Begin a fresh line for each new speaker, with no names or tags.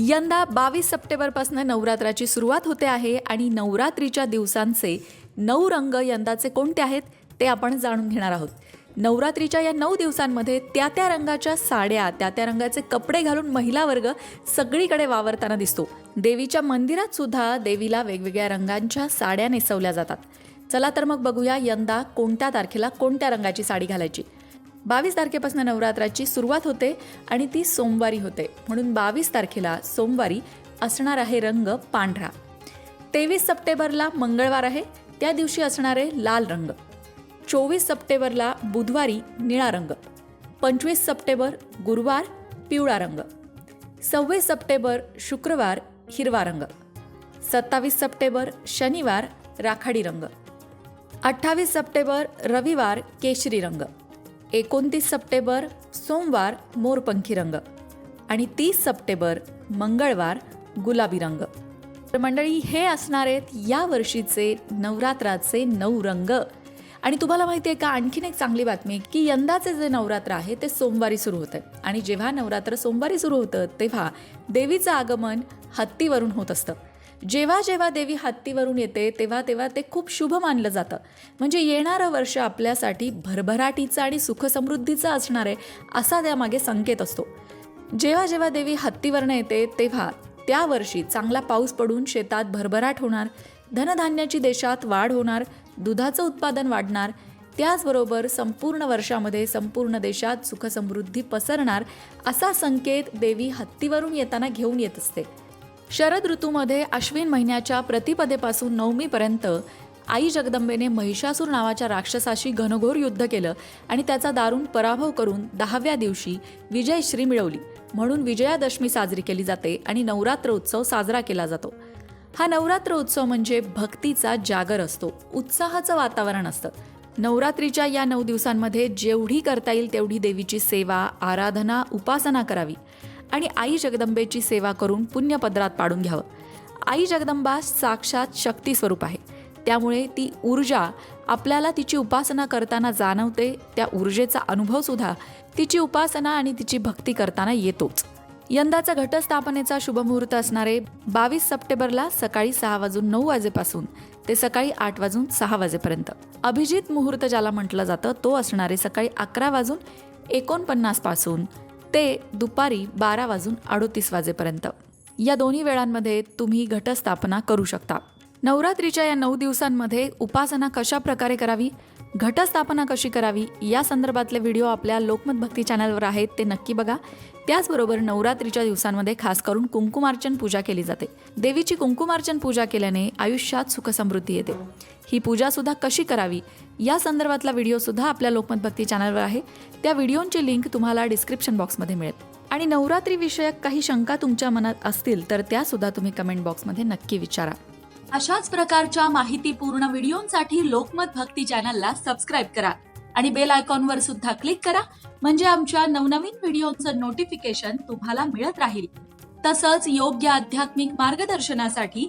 यंदा बावीस सप्टेंबरपासून नवरात्राची सुरुवात होते आहे आणि नवरात्रीच्या दिवसांचे नऊ रंग यंदाचे कोणते आहेत ते आपण जाणून घेणार आहोत. नवरात्रीच्या या नऊ दिवसांमध्ये त्या त्या रंगाच्या साड्या त्या त्या रंगाचे कपडे घालून महिला वर्ग सगळीकडे वावरताना दिसतो. देवीच्या मंदिरात सुद्धा देवीला वेगवेगळ्या रंगांच्या साड्या नेसवल्या जातात. चला तर मग बघूया यंदा कोणत्या तारखेला कोणत्या रंगाची साडी घालायची. बावीस तारखेपासून नवरात्राची सुरुवात होते आणि ती सोमवारी होते. म्हणून बावीस तारखेला सोमवारी असणार आहे रंग पांढरा. तेवीस सप्टेंबरला मंगळवार आहे त्या दिवशी असणारे लाल रंग. चोवीस सप्टेंबरला बुधवारी निळा रंग. पंचवीस सप्टेंबर गुरुवार पिवळा रंग. सव्वीस सप्टेंबर शुक्रवार हिरवा रंग. सत्तावीस सप्टेंबर शनिवार राखाडी रंग. अठ्ठावीस सप्टेंबर रविवार केशरी रंग. एकोणतीस सप्टेंबर सोमवार मोरपंखी रंग आणि तीस सप्टेंबर मंगळवार गुलाबी रंग. तर मंडळी हे असणार आहेत या वर्षीचे नवरात्राचे नऊ रंग. आणि तुम्हाला माहिती आहे का आणखीन एक चांगली बातमी की यंदाचे जे नवरात्र आहे ते सोमवारी सुरू होतं आणि जेव्हा नवरात्र सोमवारी सुरू होतं तेव्हा देवीचं आगमन हत्तीवरून होत असतं. जेव्हा जेव्हा देवी हत्तीवरून येते तेव्हा तेव्हा ते खूप शुभ मानलं जातं. म्हणजे येणारं वर्ष आपल्यासाठी भरभराटीचं आणि सुखसमृद्धीचं असणार आहे असा त्यामागे संकेत असतो. जेव्हा जेव्हा देवी हत्तीवरनं येते तेव्हा त्या वर्षी चांगला पाऊस पडून शेतात भरभराट होणार धनधान्याची देशात वाढ होणार दुधाचं उत्पादन वाढणार त्याचबरोबर संपूर्ण वर्षामध्ये संपूर्ण देशात सुखसमृद्धी पसरणार असा संकेत देवी हत्तीवरून येताना घेऊन येत असते. शरद ऋतूमध्ये अश्विन महिन्याच्या प्रतिपदेपासून नवमीपर्यंत आई जगदंबेने महिषासूर नावाच्या राक्षसाशी घनघोर युद्ध केलं आणि त्याचा दारुण पराभव करून दहाव्या दिवशी विजयश्री मिळवली. म्हणून विजयादशमी साजरी केली जाते आणि नवरात्र उत्सव साजरा केला जातो. हा नवरात्र उत्सव म्हणजे भक्तीचा जागर असतो. उत्साहाचं वातावरण असतं. नवरात्रीच्या या नऊ दिवसांमध्ये जेवढी करता येईल तेवढी देवीची सेवा आराधना उपासना करावी. आणि आई जगदंबेची सेवा करून पुण्यपदरात पाडून घ्यावं. आई जगदंबा साक्षात शक्ती स्वरूप आहे. त्यामुळे ती ऊर्जा आपल्याला तिची उपासना करताना जाणवते त्या ऊर्जेचा अनुभवसुद्धा तिची उपासना आणि तिची भक्ती करताना येतोच. यंदाचा घटस्थापनेचा शुभमुहूर्त असणारे बावीस सप्टेंबरला सकाळी सहा वाजून नऊ वाजेपासून ते सकाळी आठ वाजून सहा वाजेपर्यंत. अभिजित मुहूर्त ज्याला म्हटलं जातं तो असणारे सकाळी अकरा वाजून एकोणपन्नासपासून ते दुपारी बारा वाजून अडोतीस वाजेपर्यंत. या दोन्ही वेळांमध्ये तुम्ही घटस्थापना करू शकता. नवरात्रीच्या या नऊ दिवसांमध्ये उपासना कशा प्रकारे करावी? घटस्थापना कशी करावी? या संदर्भातले व्हिडिओ आपल्या लोकमत भक्ती चॅनलवर आहेत ते नक्की बघा. त्याचबरोबर नवरात्रीच्या दिवसांमध्ये खास करून कुंकुमार्चन पूजा केली जाते. देवीची कुंकुमार्चन पूजा केल्याने आयुष्यात सुखसमृद्धी येते. ही पूजासुद्धा कशी करावी? या संदर्भातला व्हिडिओसुद्धा आपल्या लोकमत भक्ती चॅनलवर आहे. त्या व्हिडिओची लिंक तुम्हाला डिस्क्रिप्शन बॉक्समध्ये मिळेल. आणि नवरात्रीविषयक काही शंका तुमच्या मनात असतील तर त्यासुद्धा तुम्ही कमेंट बॉक्समध्ये नक्की विचारा. अशाच प्रकारच्या माहितीपूर्ण व्हिडिओंसाठी लोकमत भक्ती चॅनलला सबस्क्राईब करा आणि बेल आयकॉनवर सुद्धा क्लिक करा म्हणजे आमच्या नवनवीन व्हिडिओचं नोटिफिकेशन तुम्हाला मिळत राहील. तसंच योग्य आध्यात्मिक मार्गदर्शनासाठी